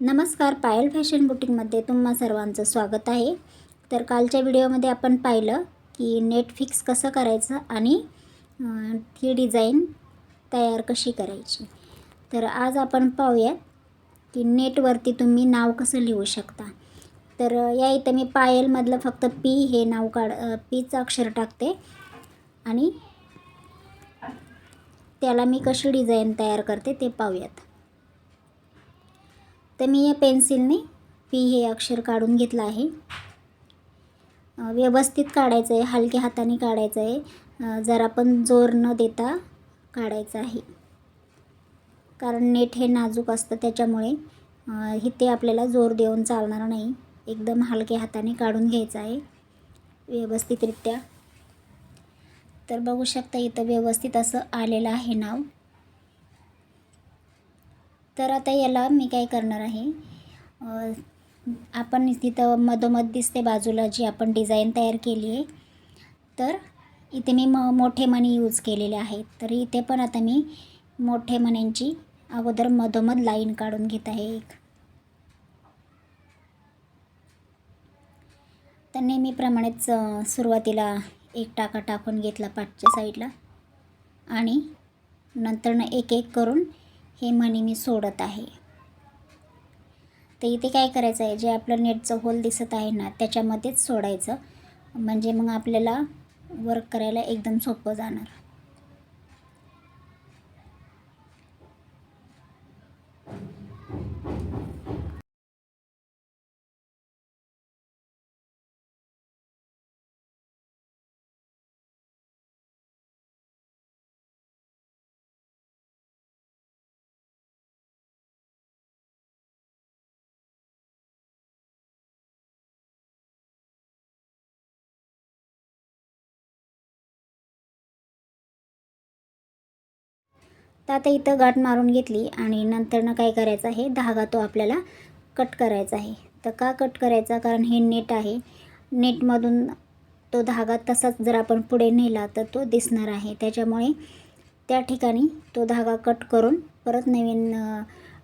नमस्कार पायल फॅशन बुटीकमध्ये तुम्हा सर्वांचं स्वागत आहे. तर कालच्या व्हिडिओमध्ये आपण पाहिलं की नेट फिक्स कसं करायचं आणि ती ही डिझाईन तयार कशी करायची. तर आज आपण पाहूयात की नेटवरती तुम्ही नाव कसं लिहू शकता. तर या इथं मी पायलमधलं फक्त पी हे नाव काढ पीचं अक्षर टाकते आणि त्याला मी कशी डिझाईन तयार करते ते पाहूयात. तर मी या पेन्सिलने पी हे अक्षर काढून घेतलं आहे. व्यवस्थित काढायचं आहे हलक्या हाताने काढायचं आहे. जरा पण जोर न देता काढायचं आहे. कारण नेट हे नाजूक असतं त्याच्यामुळे इथे आपल्याला जोर देऊन चालणार नाही. एकदम हलक्या हाताने काढून घ्यायचं आहे व्यवस्थितरित्या. तर बघू शकता इथं व्यवस्थित असं आलेलं आहे नाव. तर आता याला मी काय करणार आहे? आपण तिथं मधोमध दिसते बाजूला जी आपण डिझाईन तयार केली आहे. तर इथे मी म मोठे मणी यूज केलेले आहेत. तर इथे पण आता मी मोठे मण्यांची अगोदर मधोमध लाईन काढून घेत आहे एक. तर नेहमीप्रमाणेच सुरुवातीला एक टाका टाकून घेतला पाठच्या साईडला. आणि नंतरनं एक एक करून हे म्हणे मी सोडत आहे. तर इथे काय करायचं आहे? जे आपलं नेटचं होल दिसत आहे ना त्याच्यामध्येच सोडायचं. म्हणजे मग आपल्याला वर्क करायला एकदम सोपं जाणार. तर आता इथं गाठ मारून घेतली आणि नंतरनं काय करायचं आहे? धागा तो आपल्याला कट करायचा आहे. तर का कट करायचा? कारण हे नेट आहे. नेटमधून तो धागा तसाच जर आपण पुढे नेला तर तो दिसणार आहे. त्याच्यामुळे त्या ठिकाणी तो धागा कट करून परत नवीन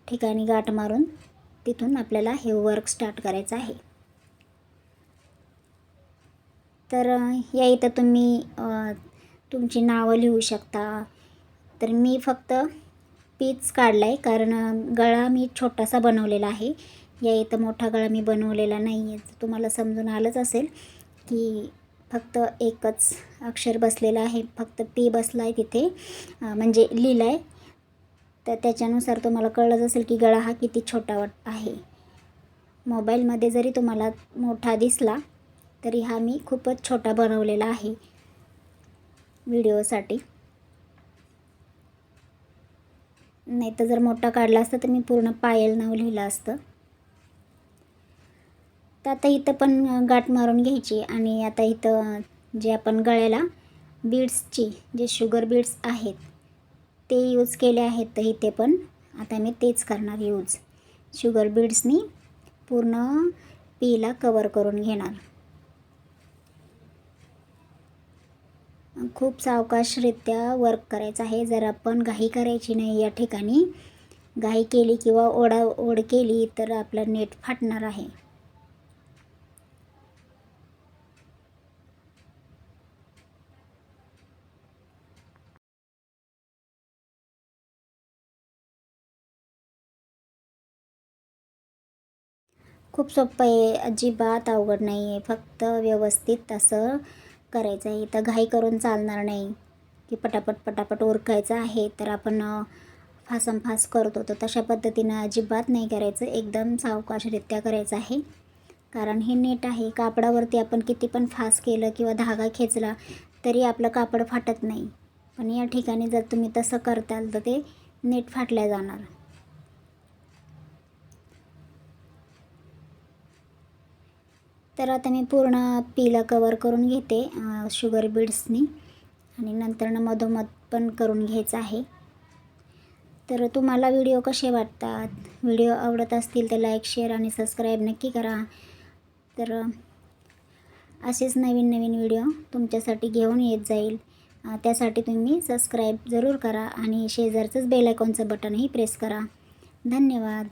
ठिकाणी गाठ मारून तिथून आपल्याला हे वर्क स्टार्ट करायचं आहे. तर या इथं तुम्ही तुमची नावं लिहू शकता. तर मी फक्त पीच काढला आहे कारण गळा मी छोटासा बनवलेला आहे. या इथं मोठा गळा मी बनवलेला नाही आहे तुम्हाला समजून आलंच असेल की फक्त एकच अक्षर बसलेलं आहे. फक्त पी बसला आहे तिथे म्हणजे लिहिलं आहे तर त्याच्यानुसार तुम्हाला कळलंच असेल की गळा हा किती छोटा वाट आहे. मोबाईलमध्ये जरी तुम्हाला मोठा दिसला तरी हा मी खूपच छोटा बनवलेला आहे. व्हिडिओसाठी. नाही तर जर मोठा काढला असता तर मी पूर्ण पायल नाव लिहिलं असतं. तर आता इथं पण गाठ मारून घ्यायची आणि आता इथं जे आपण गळ्याला बीड्सची जे शुगर बीड्स आहेत ते यूज केले आहेत तर इथे पण आता मी तेच करणार यूज. शुगर बीड्सनी पूर्ण पीला कवर करून घेणार. खूप सावकाशरित्या वर्क करायचं आहे. जर आपण घाई करायची नाही या ठिकाणी घाई केली किंवा ओढा ओढ केली तर आपलं नेट फाटणार आहे. खूप सोपं आहे. अजिबात अवघड नाही आहे फक्त व्यवस्थित असं करायचं आहे. इथं घाई करून चालणार नाही. की पटापट पटापट उरकायचं आहे तर आपण फासमफास फासम फास करतो. तर तशा पद्धतीनं अजिबात नाही करायचं. एकदम सावकाशरित्या करायचं आहे. कारण हे नेट आहे. कापडावरती आपण किती पण फास केलं किंवा धागा खेचला तरी आपलं कापड फाटत नाही. पण या ठिकाणी जर तुम्ही तसं करताल तर ते नेट फाटल्या जाणार. तर आता मी पूर्ण पीला कवर करून घेते शुगर बीड्सनी आणि नंतरनं मधोमध पण करून घ्यायचं आहे. तर तुम्हाला व्हिडिओ कसे वाटतात? व्हिडिओ आवडत असतील तर लाईक शेअर आणि सबस्क्राईब नक्की करा. तर असेच नवीन नवीन व्हिडिओ तुमच्यासाठी घेऊन येत जाईल. त्यासाठी तुम्ही सबस्क्राईब जरूर करा आणि शेजारचंच बेलायकॉनचं बटनही प्रेस करा. धन्यवाद.